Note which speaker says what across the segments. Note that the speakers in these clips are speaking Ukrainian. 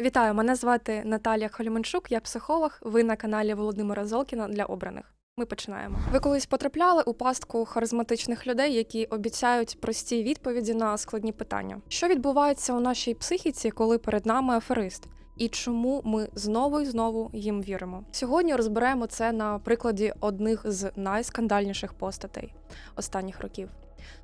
Speaker 1: Вітаю, мене звати Наталія Холіманчук, я психолог. Ви на каналі Володимира Золкіна для обраних. Ми починаємо. Ви колись потрапляли у пастку харизматичних людей, які обіцяють прості відповіді на складні питання. Що відбувається у нашій психіці, коли перед нами аферист? І чому ми знову і знову їм віримо? Сьогодні розберемо це на прикладі одних з найскандальніших постатей останніх років.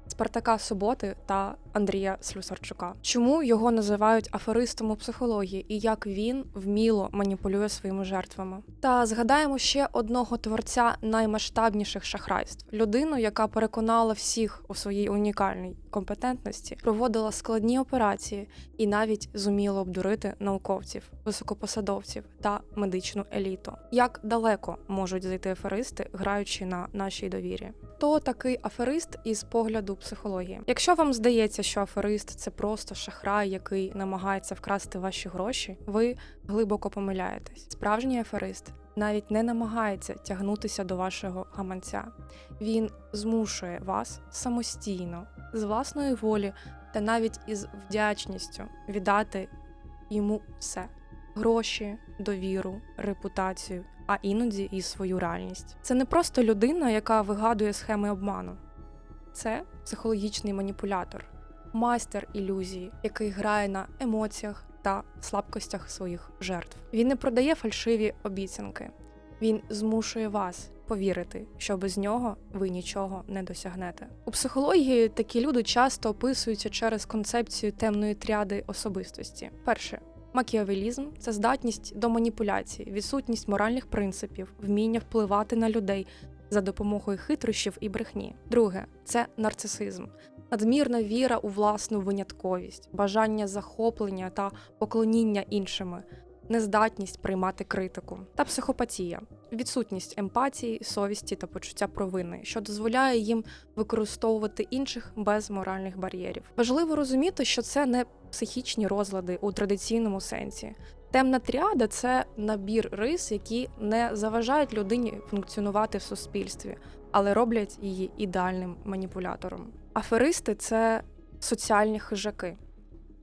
Speaker 1: Спартака Суботи та Андрія Слюсарчука. Чому його називають аферистом у психології і як він вміло маніпулює своїми жертвами? Та згадаємо ще одного творця наймасштабніших шахрайств людину, яка переконала всіх у своїй унікальній компетентності, проводила складні операції і навіть зуміла обдурити науковців, високопосадовців та медичну еліту. Як далеко можуть зайти аферисти, граючи на нашій довірі? Хто такий аферист із погляду психології? Якщо вам здається, що аферист це просто шахрай, який намагається вкрасти ваші гроші, ви глибоко помиляєтесь. Справжній аферист навіть не намагається тягнутися до вашого гаманця. Він змушує вас самостійно, з власної волі та навіть із вдячністю віддати йому все гроші, довіру, репутацію, а іноді і свою реальність. Це не просто людина, яка вигадує схеми обману. Це психологічний маніпулятор, майстер ілюзії, який грає на емоціях та слабкостях своїх жертв. Він не продає фальшиві обіцянки, він змушує вас повірити, що без нього ви нічого не досягнете. У психології такі люди часто описуються через концепцію темної тряди особистості. Перше. Макіавелізм це здатність до маніпуляції, відсутність моральних принципів, вміння впливати на людей за допомогою хитрощів і брехні. Друге це нарцисизм, надмірна віра у власну винятковість, бажання захоплення та поклоніння іншими, нездатність приймати критику та психопатія, відсутність емпатії, совісті та почуття провини, що дозволяє їм використовувати інших без моральних бар'єрів. Важливо розуміти, що це не психічні розлади у традиційному сенсі. Темна тріада це набір рис, які не заважають людині функціонувати в суспільстві, але роблять її ідеальним маніпулятором. Аферисти це соціальні хижаки.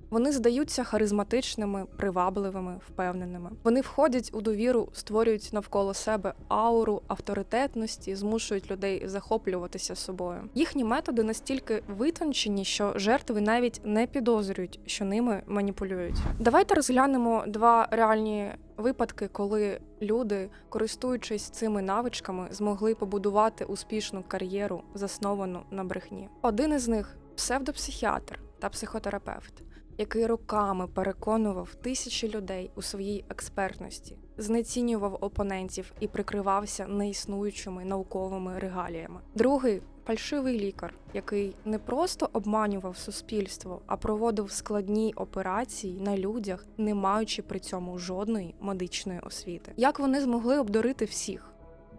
Speaker 1: Вони здаються харизматичними, привабливими, впевненими. Вони входять у довіру, створюють навколо себе ауру авторитетності, змушують людей захоплюватися собою. Їхні методи настільки витончені, що жертви навіть не підозрюють, що ними маніпулюють. Давайте розглянемо два реальні випадки, коли люди, користуючись цими навичками, змогли побудувати успішну кар'єру, засновану на брехні. Один із них псевдопсихіатр та психотерапевт який роками переконував тисячі людей у своїй експертності, знецінював опонентів і прикривався неіснуючими науковими регаліями. Другий фальшивий лікар, який не просто обманював суспільство, а проводив складні операції на людях, не маючи при цьому жодної медичної освіти. Як вони змогли обдурити всіх?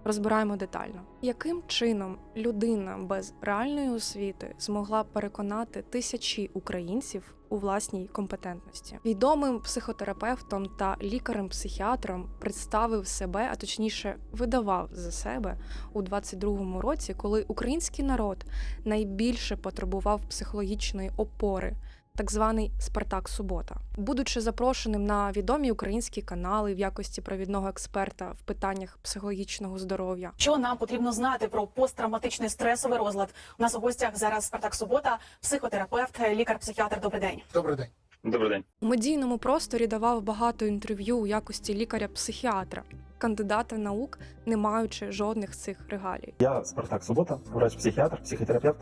Speaker 1: Розбираємо детально, яким чином людина без реальної освіти змогла переконати тисячі українців у власній компетентності. Відомим психотерапевтом та лікарем-психіатром представив себе, а точніше видавав за себе у 22-му році, коли український народ найбільше потребував психологічної опори так званий Спартак Субота. Будучи запрошеним на відомі українські канали в якості провідного експерта в питаннях психологічного здоров'я.
Speaker 2: Що нам потрібно знати про посттравматичний стресовий розлад? У нас у гостях зараз Спартак Субота, психотерапевт, лікар-психіатр. Добрий день.
Speaker 3: Добрий день.
Speaker 4: Добрий день.
Speaker 1: У медійному просторі давав багато інтерв'ю у якості лікаря-психіатра, кандидата наук, не маючи жодних цих регалій.
Speaker 5: Я Спартак Суббота, врач-психиатр, психотерапевт,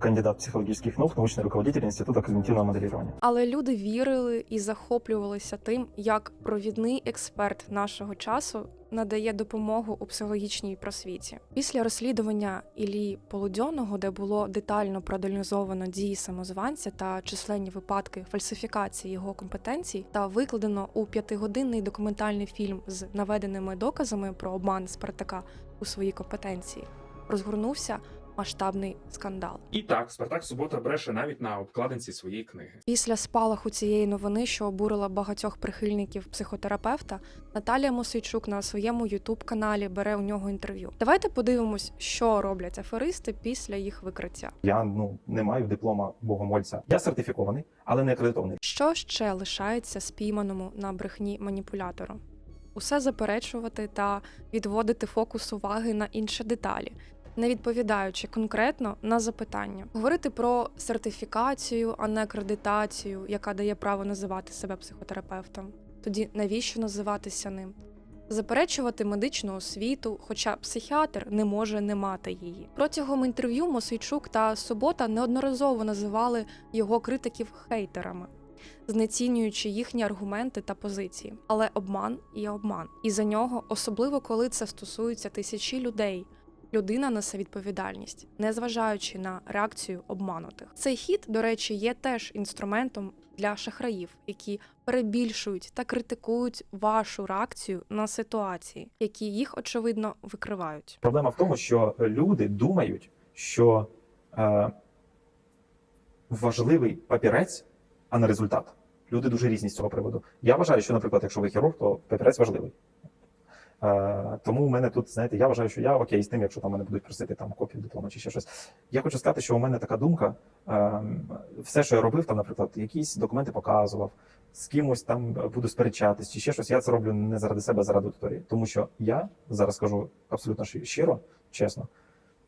Speaker 5: кандидат психологических наук, научный руководитель Института когнитивного моделирования.
Speaker 1: Але люди вірили і захоплювалися тим, як провідний експерт нашого часу надає допомогу у психологічній просвіті. Після розслідування Іллі Полудьоного, де було детально проаналізовано дії самозванця та численні випадки фальсифікації його компетенцій, та викладено у п'ятигодинний документальний фільм з наведеними доказами про обман Спартака у своїй компетенції, розгорнувся масштабний скандал.
Speaker 3: І так, Спартак Субота бреше навіть на обкладинці своєї книги.
Speaker 1: Після спалаху цієї новини, що обурила багатьох прихильників психотерапевта, Наталія Мосейчук на своєму ютуб-каналі бере у нього інтерв'ю. Давайте подивимось, що роблять аферисти після їх викриття.
Speaker 5: Я ну не маю диплома богомольця. Я сертифікований, але не акредитований.
Speaker 1: Що ще лишається спійманому на брехні маніпулятору? Усе заперечувати та відводити фокус уваги на інші деталі, не відповідаючи конкретно на запитання. Говорити про сертифікацію, а не акредитацію, яка дає право називати себе психотерапевтом. Тоді навіщо називатися ним? Заперечувати медичну освіту, хоча психіатр не може не мати її. Протягом інтерв'ю Мосейчук та Субота неодноразово називали його критиків хейтерами знецінюючи їхні аргументи та позиції. Але обман є обман, і за нього, особливо коли це стосується тисячі людей. Людина несе відповідальність, незважаючи на реакцію обманутих. Цей хід, до речі, є теж інструментом для шахраїв, які перебільшують та критикують вашу реакцію на ситуації, які їх очевидно викривають.
Speaker 5: Проблема в тому, що люди думають, що е, важливий папірець, а не результат. Люди дуже різні з цього приводу. Я вважаю, що, наприклад, якщо ви хірург, то папірець важливий. Е, тому у мене тут, знаєте, я вважаю, що я окей з тим, якщо там мене будуть просити там копію диплома чи ще щось. Я хочу сказати, що у мене така думка. Е, все, що я робив, там, наприклад, якісь документи показував, з кимось там буду сперечатись чи ще щось. Я це роблю не заради себе, а заради аудиторії. Тому що я зараз кажу абсолютно щиро, чесно.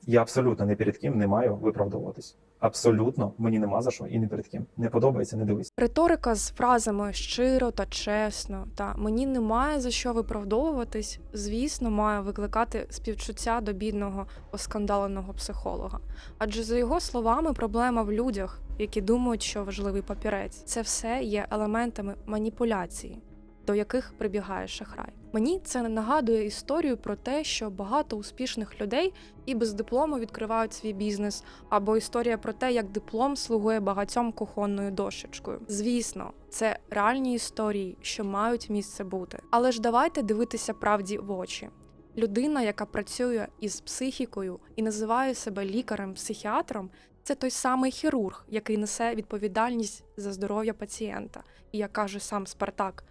Speaker 5: Я абсолютно не перед ким не маю виправдовуватись. Абсолютно мені нема за що і не перед ким. Не подобається, не дивись.
Speaker 1: Риторика з фразами щиро та чесно та мені немає за що виправдовуватись, звісно, має викликати співчуття до бідного оскандаленого психолога. Адже за його словами, проблема в людях, які думають, що важливий папірець. Це все є елементами маніпуляції, до яких прибігає шахрай. Мені це нагадує історію про те, що багато успішних людей і без диплому відкривають свій бізнес, або історія про те, як диплом слугує багатьом кухонною дощечкою. Звісно, це реальні історії, що мають місце бути. Але ж давайте дивитися правді в очі. Людина, яка працює із психікою і називає себе лікарем-психіатром, це той самий хірург, який несе відповідальність за здоров'я пацієнта. І як каже сам Спартак,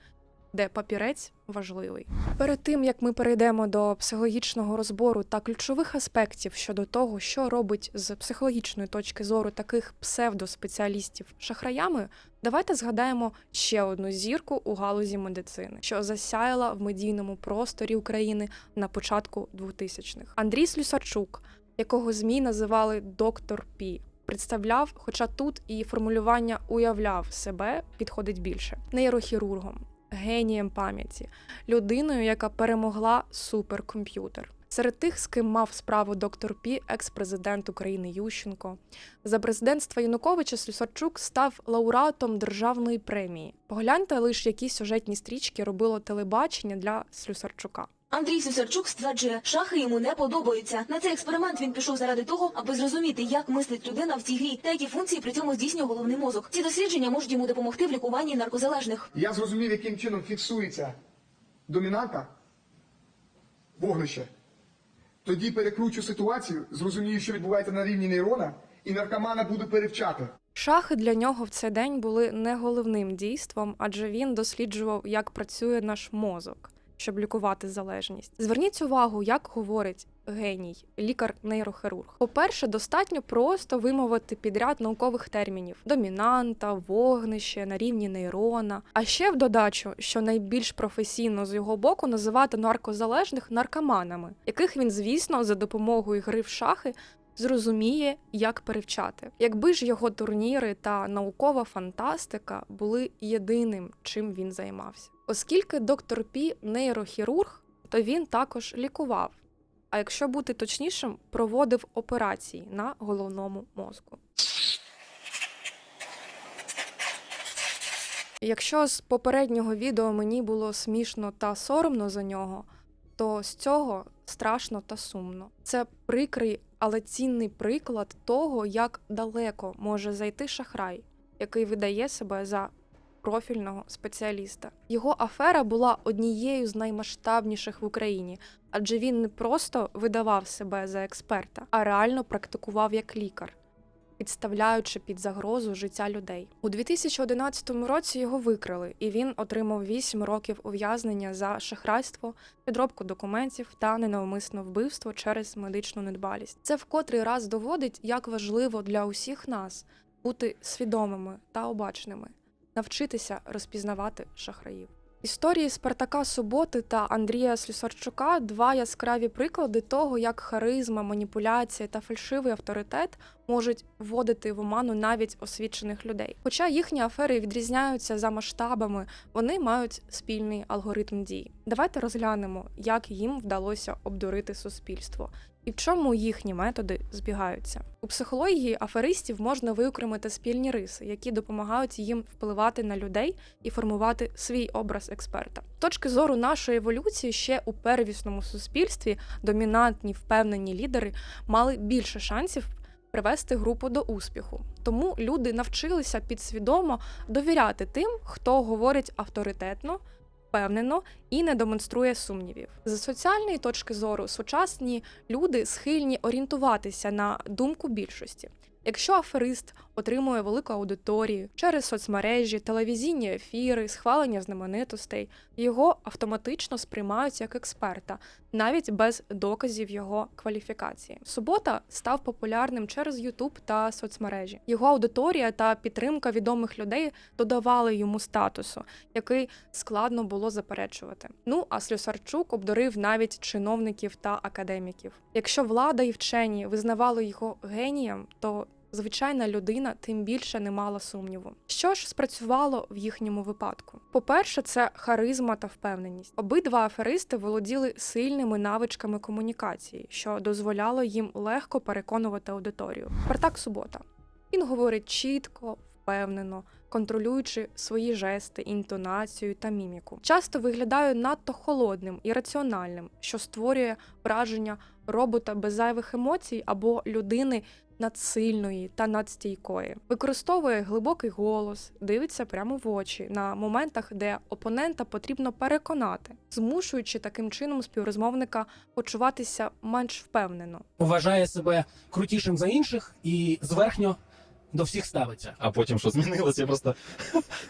Speaker 1: де папірець важливий. Перед тим як ми перейдемо до психологічного розбору та ключових аспектів щодо того, що робить з психологічної точки зору таких псевдоспеціалістів шахраями, давайте згадаємо ще одну зірку у галузі медицини, що засяяла в медійному просторі України на початку 2000-х. Андрій Слюсарчук, якого змі називали доктор Пі. Представляв, хоча тут і формулювання уявляв себе підходить більше нейрохірургом, генієм пам'яті, людиною, яка перемогла суперкомп'ютер. Серед тих, з ким мав справу доктор Пі, екс-президент України Ющенко. За президентства Януковича Слюсарчук став лауреатом державної премії. Погляньте лише, які сюжетні стрічки робило телебачення для Слюсарчука.
Speaker 4: Андрій Сюсарчук стверджує, шахи йому не подобаються. На цей експеримент він пішов заради того, аби зрозуміти, як мислить людина в цій грі та які функції при цьому здійснює головний мозок. Ці дослідження можуть йому допомогти в лікуванні наркозалежних.
Speaker 6: Я зрозумів, яким чином фіксується домінанта вогнище. Тоді перекручу ситуацію, зрозумію, що відбувається на рівні нейрона, і наркомана буду перевчати.
Speaker 1: Шахи для нього в цей день були не головним дійством, адже він досліджував, як працює наш мозок, щоб лікувати залежність. Зверніть увагу, як говорить геній, лікар-нейрохірург. По-перше, достатньо просто вимовити підряд наукових термінів: домінанта, вогнище на рівні нейрона. А ще в додачу, що найбільш професійно з його боку називати наркозалежних наркоманами, яких він, звісно, за допомогою гри в шахи зрозуміє, як перевчати. Якби ж його турніри та наукова фантастика були єдиним, чим він займався. Оскільки доктор Пі нейрохірург, то він також лікував. А якщо бути точнішим, проводив операції на головному мозку. Якщо з попереднього відео мені було смішно та соромно за нього, то з цього страшно та сумно. Це прикрий, але цінний приклад того, як далеко може зайти шахрай, який видає себе за профільного спеціаліста. Його афера була однією з наймасштабніших в Україні, адже він не просто видавав себе за експерта, а реально практикував як лікар. Підставляючи під загрозу життя людей у 2011 році його викрили, і він отримав 8 років ув'язнення за шахрайство, підробку документів та ненавмисне вбивство через медичну недбалість. Це в котрий раз доводить, як важливо для усіх нас бути свідомими та обачними, навчитися розпізнавати шахраїв. Історії Спартака Суботи та Андрія Слюсарчука два яскраві приклади того, як харизма, маніпуляція та фальшивий авторитет можуть вводити в оману навіть освічених людей. Хоча їхні афери відрізняються за масштабами, вони мають спільний алгоритм дій. Давайте розглянемо, як їм вдалося обдурити суспільство і в чому їхні методи збігаються. У психології аферистів можна виокремити спільні риси, які допомагають їм впливати на людей і формувати свій образ експерта. Точки зору нашої еволюції, ще у первісному суспільстві домінантні впевнені лідери мали більше шансів. Привести групу до успіху, тому люди навчилися підсвідомо довіряти тим, хто говорить авторитетно, впевнено і не демонструє сумнівів. З соціальної точки зору сучасні люди схильні орієнтуватися на думку більшості. Якщо аферист отримує велику аудиторію через соцмережі, телевізійні ефіри, схвалення знаменитостей, його автоматично сприймають як експерта, навіть без доказів його кваліфікації. Субота став популярним через Ютуб та соцмережі. Його аудиторія та підтримка відомих людей додавали йому статусу, який складно було заперечувати. Ну а Слюсарчук обдурив навіть чиновників та академіків. Якщо влада і вчені визнавали його генієм, то звичайна людина тим більше не мала сумніву. Що ж спрацювало в їхньому випадку? По-перше, це харизма та впевненість. Обидва аферисти володіли сильними навичками комунікації, що дозволяло їм легко переконувати аудиторію. Спартак Субота. Він говорить чітко, впевнено, контролюючи свої жести, інтонацію та міміку. Часто виглядає надто холодним і раціональним, що створює враження робота без зайвих емоцій або людини надсильної та надстійкої. Використовує глибокий голос, дивиться прямо в очі на моментах, де опонента потрібно переконати, змушуючи таким чином співрозмовника почуватися менш впевнено.
Speaker 7: вважає себе крутішим за інших і зверхньо до всіх ставиться.
Speaker 5: А потім що змінилося? Просто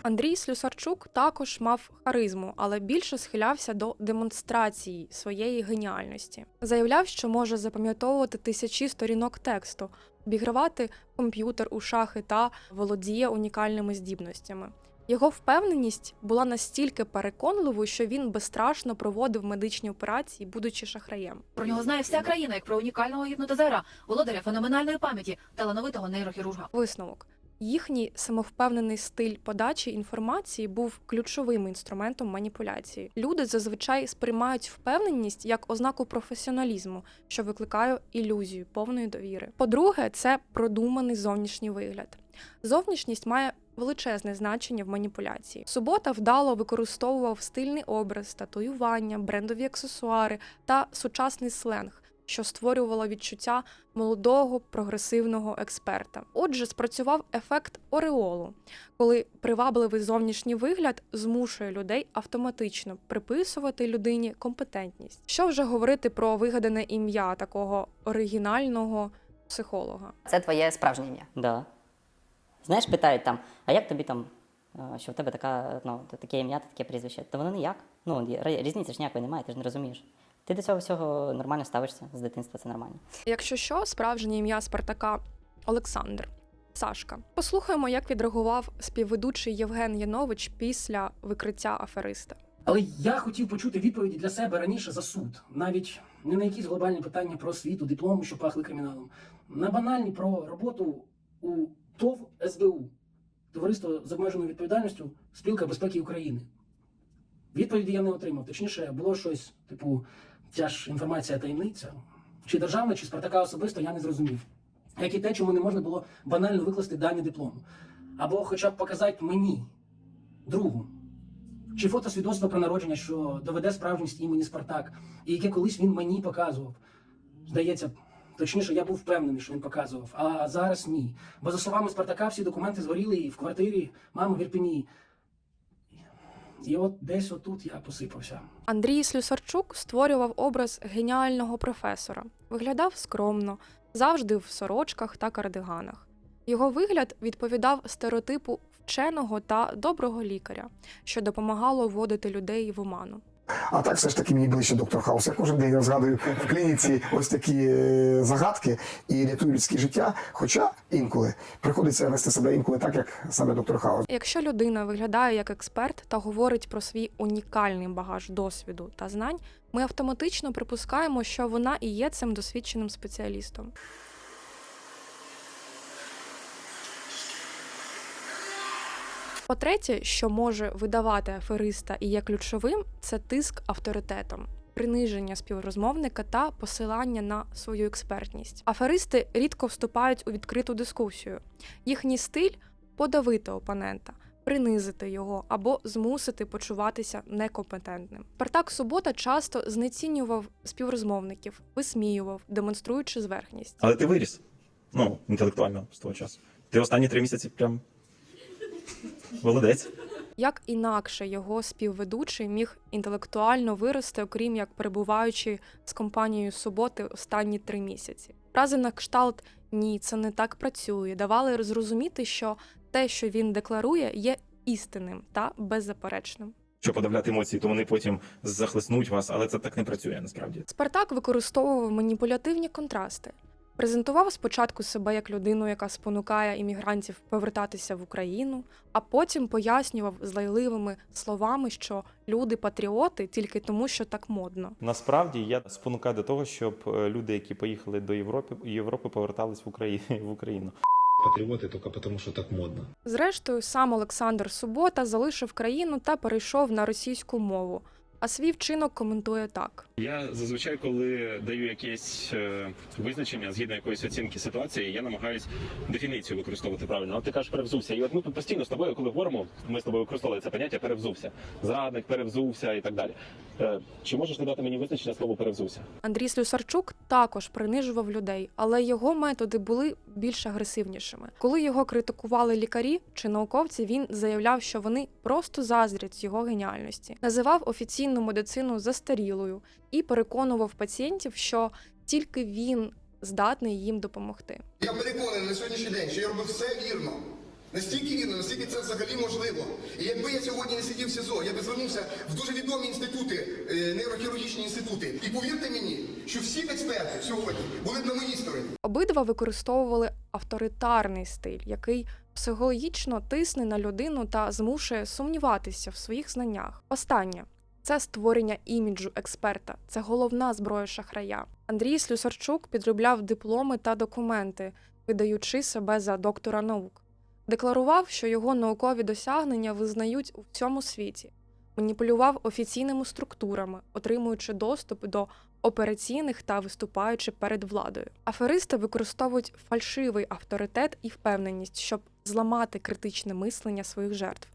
Speaker 1: Андрій Слюсарчук також мав харизму, але більше схилявся до демонстрації своєї геніальності. Заявляв, що може запам'ятовувати тисячі сторінок тексту, обігравати комп'ютер у шахи та володіє унікальними здібностями. Його впевненість була настільки переконливою, що він безстрашно проводив медичні операції, будучи шахраєм.
Speaker 8: Про нього знає вся країна, як про унікального гіпнотизера, володаря феноменальної пам'яті, талановитого нейрохірурга.
Speaker 1: Висновок. Їхній самовпевнений стиль подачі інформації був ключовим інструментом маніпуляції. Люди зазвичай сприймають впевненість як ознаку професіоналізму, що викликає ілюзію повної довіри. По-друге, це продуманий зовнішній вигляд. Зовнішність має величезне значення в маніпуляції. Субота вдало використовував стильний образ, татуювання, брендові аксесуари та сучасний сленг, що створювало відчуття молодого прогресивного експерта. Отже, спрацював ефект ореолу, коли привабливий зовнішній вигляд змушує людей автоматично приписувати людині компетентність. Що вже говорити про вигадане ім'я такого оригінального психолога?
Speaker 9: Це твоє справжнє ім'я.
Speaker 10: Да. Знаєш, питають там, а як тобі там, е, що в тебе така, ну, таке ім'я, та таке прізвище? Та воно ніяк. Ну, різниці ж ніякої немає, ти ж не розумієш. Ти до цього всього нормально ставишся з дитинства, це нормально.
Speaker 1: Якщо що, справжнє ім'я Спартака Олександр. Сашка. Послухаємо, як відреагував співведучий Євген Янович після викриття афериста.
Speaker 7: Але я хотів почути відповіді для себе раніше за суд, навіть не на якісь глобальні питання про освіту, диплому, що пахли криміналом, на банальні про роботу у ТОВ СБУ, Товариство з обмеженою відповідальністю Спілка безпеки України. Відповіді я не отримав. Точніше, було щось, типу, ця ж інформація таємниця. Чи державна, чи Спартака особисто, я не зрозумів. Як і те, чому не можна було банально викласти дані диплому. Або хоча б показати мені, другу, чи фотосвідоцтво про народження, що доведе справжність імені Спартак, і яке колись він мені показував. Здається, точніше, я був впевнений, що він показував, а зараз ні. Бо за словами Спартака, всі документи згоріли і в квартирі мами в Ірпені. І от десь отут я посипався.
Speaker 1: Андрій Слюсарчук створював образ геніального професора. Виглядав скромно, завжди в сорочках та кардиганах. Його вигляд відповідав стереотипу вченого та доброго лікаря, що допомагало вводити людей в оману.
Speaker 6: А так все ж таки мені ближче доктор Хаус. Я кожен день розгадую в клініці ось такі е, загадки і рятую людське життя. Хоча інколи приходиться вести себе інколи так, як саме доктор Хаус.
Speaker 1: Якщо людина виглядає як експерт та говорить про свій унікальний багаж досвіду та знань, ми автоматично припускаємо, що вона і є цим досвідченим спеціалістом. По-третє, що може видавати афериста і є ключовим, це тиск авторитетом. Приниження співрозмовника та посилання на свою експертність. Аферисти рідко вступають у відкриту дискусію. Їхній стиль подавити опонента, принизити його або змусити почуватися некомпетентним. Спартак Субота часто знецінював співрозмовників, висміював, демонструючи зверхність.
Speaker 5: Але ти виріс. Ну, інтелектуально з того часу. Ти останні три місяці прям молодець.
Speaker 1: Як інакше його співведучий міг інтелектуально вирости, окрім як перебуваючи з компанією суботи останні три місяці. Фрази на кшталт ні, це не так працює, давали зрозуміти, що те, що він декларує, є істинним та беззаперечним.
Speaker 5: Що подавляти емоції, то вони потім захлеснуть вас, але це так не працює насправді.
Speaker 1: Спартак використовував маніпулятивні контрасти. Презентував спочатку себе як людину, яка спонукає іммігрантів повертатися в Україну, а потім пояснював злайливими словами, що люди патріоти тільки тому, що так модно.
Speaker 9: Насправді я спонукаю до того, щоб е, люди, які поїхали до Європи, Європи повертались в Україну в Україну.
Speaker 11: Патриоты только потому, что так модно.
Speaker 1: Зрештою, сам Олександр Субота залишив країну та перейшов на російську мову. А свій вчинок коментує так:
Speaker 11: Я зазвичай, коли даю якесь е, визначення згідно якоїсь оцінки ситуації, я намагаюсь дефініцію використовувати правильно. От ти кажеш перевзувся. І от ми тут постійно з тобою, коли говоримо, ми з тобою використовували це поняття перевзувся. Зрадник, перевзувся і так далі. Е, чи можеш ти дати мені визначення слово перевзувся?
Speaker 1: Андрій Слюсарчук також принижував людей, але його методи були більш агресивнішими. Коли його критикували лікарі чи науковці, він заявляв, що вони просто заздрять його геніальності, називав офіційну медицину застарілою і переконував пацієнтів, що тільки він здатний їм допомогти.
Speaker 6: Я переконаний на сьогоднішній день, що я робив все вірно. Настільки вірно, наскільки це взагалі можливо. І якби я сьогодні не сидів в СІЗО, я би звернувся в дуже відомі інститути, е, нейрохірургічні інститути. І повірте мені, що всі експерти сьогодні були б на моїй стороні.
Speaker 1: Обидва використовували авторитарний стиль, який психологічно тисне на людину та змушує сумніватися в своїх знаннях. Останнє це створення іміджу експерта, це головна зброя шахрая. Андрій Слюсарчук підробляв дипломи та документи, видаючи себе за доктора наук. Декларував, що його наукові досягнення визнають у всьому світі, маніпулював офіційними структурами, отримуючи доступ до операційних та виступаючи перед владою. Аферисти використовують фальшивий авторитет і впевненість, щоб зламати критичне мислення своїх жертв.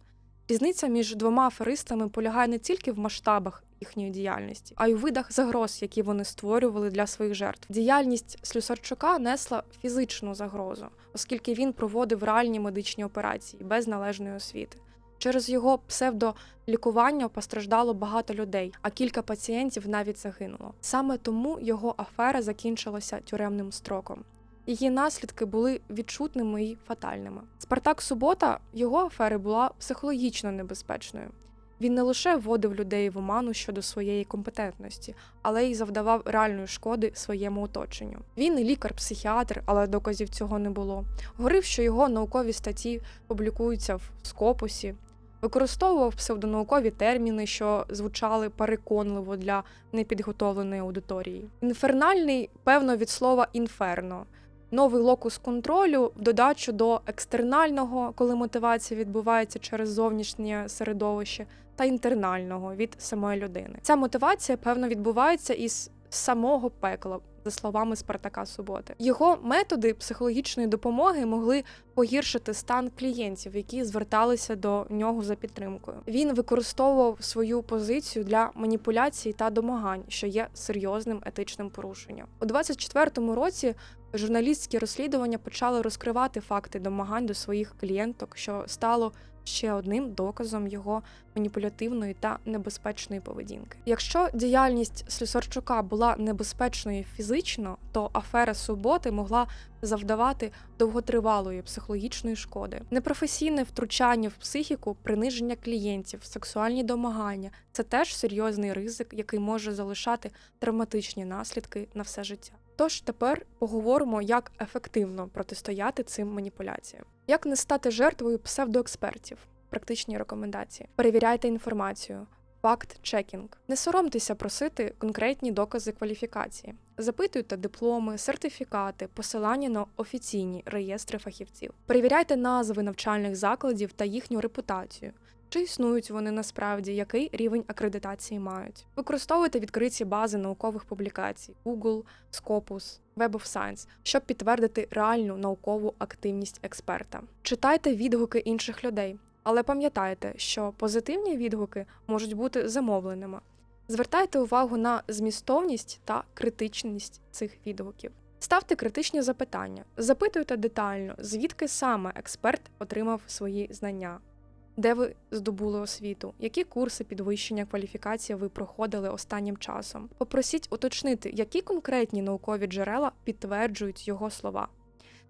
Speaker 1: Різниця між двома аферистами полягає не тільки в масштабах їхньої діяльності, а й у видах загроз, які вони створювали для своїх жертв. Діяльність Слюсарчука несла фізичну загрозу, оскільки він проводив реальні медичні операції без належної освіти. Через його псевдолікування постраждало багато людей, а кілька пацієнтів навіть загинуло. Саме тому його афера закінчилася тюремним строком. Її наслідки були відчутними і фатальними. Спартак Субота його афери була психологічно небезпечною. Він не лише вводив людей в оману щодо своєї компетентності, але й завдавав реальної шкоди своєму оточенню. Він лікар-психіатр, але доказів цього не було. Говорив, що його наукові статті публікуються в скопусі, використовував псевдонаукові терміни, що звучали переконливо для непідготовленої аудиторії. Інфернальний, певно, від слова інферно. Новий локус контролю в додачу до екстернального, коли мотивація відбувається через зовнішнє середовище, та інтернального від самої людини. Ця мотивація, певно, відбувається із самого пекла, за словами Спартака Суботи. Його методи психологічної допомоги могли погіршити стан клієнтів, які зверталися до нього за підтримкою. Він використовував свою позицію для маніпуляцій та домагань, що є серйозним етичним порушенням. У 24-му році журналістські розслідування почали розкривати факти домагань до своїх клієнток, що стало ще одним доказом його маніпулятивної та небезпечної поведінки. Якщо діяльність Слюсарчука була небезпечною фізично, то афера суботи могла завдавати довготривалої психологічної шкоди. Непрофесійне втручання в психіку, приниження клієнтів, сексуальні домагання це теж серйозний ризик, який може залишати травматичні наслідки на все життя. Тож тепер поговоримо, як ефективно протистояти цим маніпуляціям. Як не стати жертвою псевдоекспертів? Практичні рекомендації. Перевіряйте інформацію. Факт-чекінг. Не соромтеся просити конкретні докази кваліфікації. Запитуйте дипломи, сертифікати, посилання на офіційні реєстри фахівців. Перевіряйте назви навчальних закладів та їхню репутацію. Чи існують вони насправді, який рівень акредитації мають? Використовуйте відкриті бази наукових публікацій Google, Scopus, Web of Science, щоб підтвердити реальну наукову активність експерта. Читайте відгуки інших людей, але пам'ятайте, що позитивні відгуки можуть бути замовленими. Звертайте увагу на змістовність та критичність цих відгуків. Ставте критичні запитання, запитуйте детально, звідки саме експерт отримав свої знання, де ви здобули освіту, які курси підвищення кваліфікації ви проходили останнім часом. Попросіть уточнити, які конкретні наукові джерела підтверджують його слова,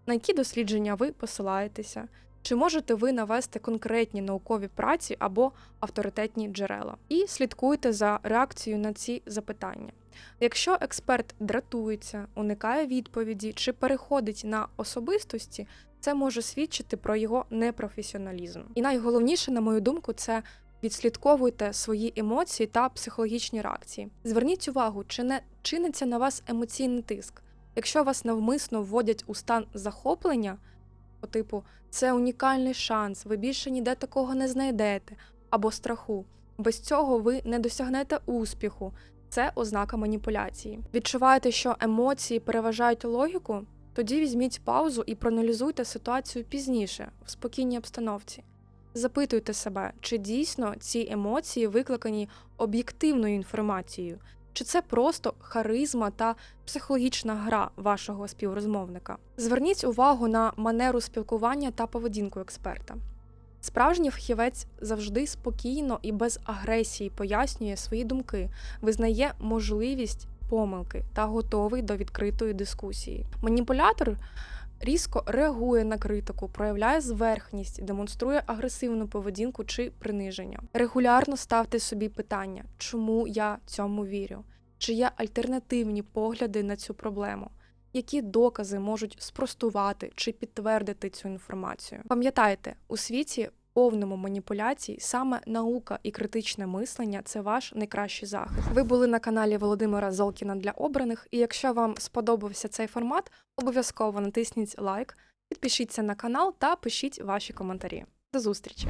Speaker 1: на які дослідження ви посилаєтеся, чи можете ви навести конкретні наукові праці або авторитетні джерела, і слідкуйте за реакцією на ці запитання. Якщо експерт дратується, уникає відповіді чи переходить на особистості, це може свідчити про його непрофесіоналізм. І найголовніше, на мою думку, це відслідковуйте свої емоції та психологічні реакції. Зверніть увагу, чи не чиниться на вас емоційний тиск. Якщо вас навмисно вводять у стан захоплення, по типу це унікальний шанс, ви більше ніде такого не знайдете, або страху. Без цього ви не досягнете успіху. Це ознака маніпуляції. Відчуваєте, що емоції переважають логіку? Тоді візьміть паузу і проаналізуйте ситуацію пізніше, в спокійній обстановці. Запитуйте себе, чи дійсно ці емоції викликані об'єктивною інформацією, чи це просто харизма та психологічна гра вашого співрозмовника. Зверніть увагу на манеру спілкування та поведінку експерта. Справжній фахівець завжди спокійно і без агресії пояснює свої думки, визнає можливість помилки та готовий до відкритої дискусії. Маніпулятор різко реагує на критику, проявляє зверхність, демонструє агресивну поведінку чи приниження. Регулярно ставте собі питання, чому я цьому вірю, чи є альтернативні погляди на цю проблему. Які докази можуть спростувати чи підтвердити цю інформацію? Пам'ятайте, у світі повному маніпуляцій саме наука і критичне мислення це ваш найкращий захист. Ви були на каналі Володимира Золкіна для обраних. І якщо вам сподобався цей формат, обов'язково натисніть лайк, підпишіться на канал та пишіть ваші коментарі. До зустрічі!